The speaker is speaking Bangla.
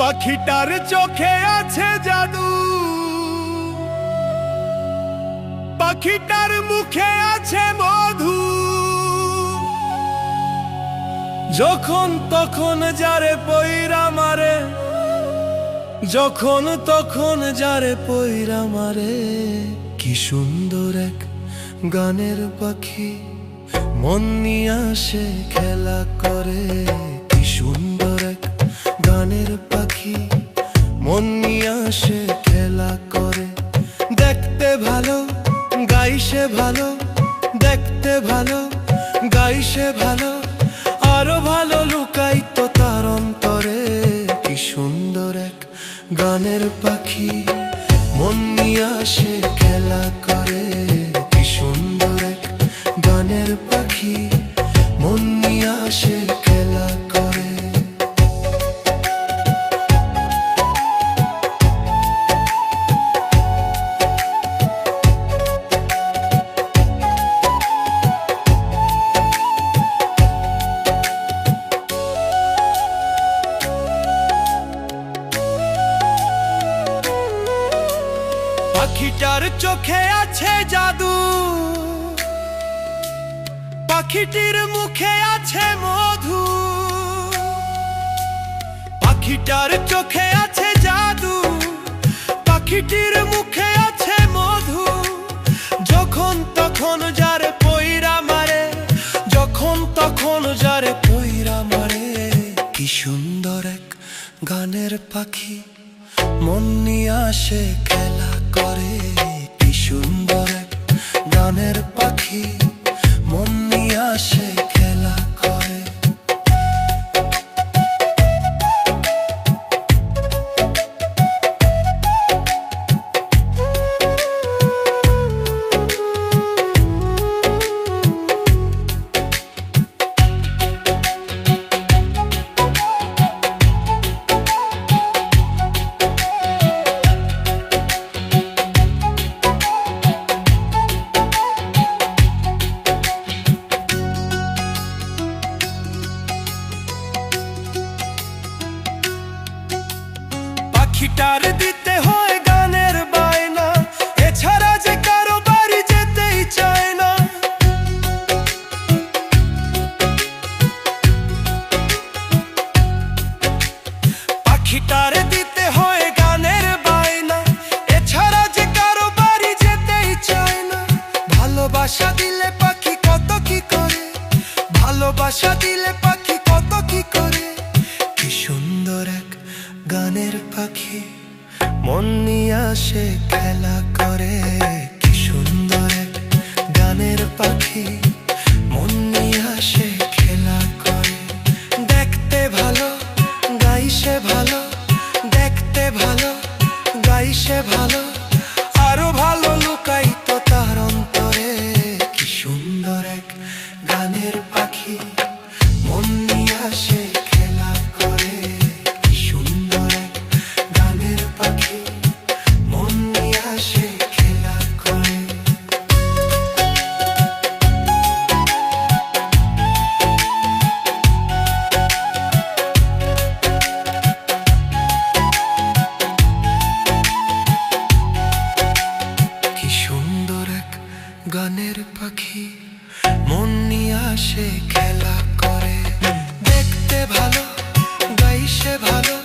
পাখিটার চোখে আছে জাদু। পাখিটার মুখে আছে মধু। যখন তখন যারে পইরা মারে, যখন তখন যারে পইরা মারে। কি সুন্দর এক গানের পাখি, মন নিয়ে আসে খেলা করে। মন নিয়ে খেলা করে। দেখতে ভালো গাইসে ভালো, দেখতে ভালো গাইসে ভালো। আরও ভালো লুকাইতো তার অন্তরে। কি সুন্দর এক গানের পাখি। মন আসে পাখিটার চোখে আছে জাদু। পাখিটির মুখে আছে মধু। পাখিটার চোখে আছে জাদু। পাখিটির মুখে আছে মধু। যখন তখন যারে পইরা মারে, যখন তখন যারে পইরা মারে। কি সুন্দর এক গানের পাখি, মন নিয়ে আসে খেলা। করে কি সুন্দর গানের পাখি। মন নিয়ে আসে ਪਿਆਰ ਦਿੱਤੇ ਹੋਏ গানের পাখি। মন নিয়ে আসে খেলা করে, কি সুন্দর এক গানের পাখি। মন নিয়ে আসে খেলা করে। দেখতে ভালো গাইছে ভালো, দেখতে ভালো গাইছে ভালো। আরও ভালো লুকাইতো তার অন্তরে, কি সুন্দর এক গানের পাখি। মন নিয়ে আসে নিয়ে আসে খেলা করে। দেখতে ভালো গাইছে ভালো।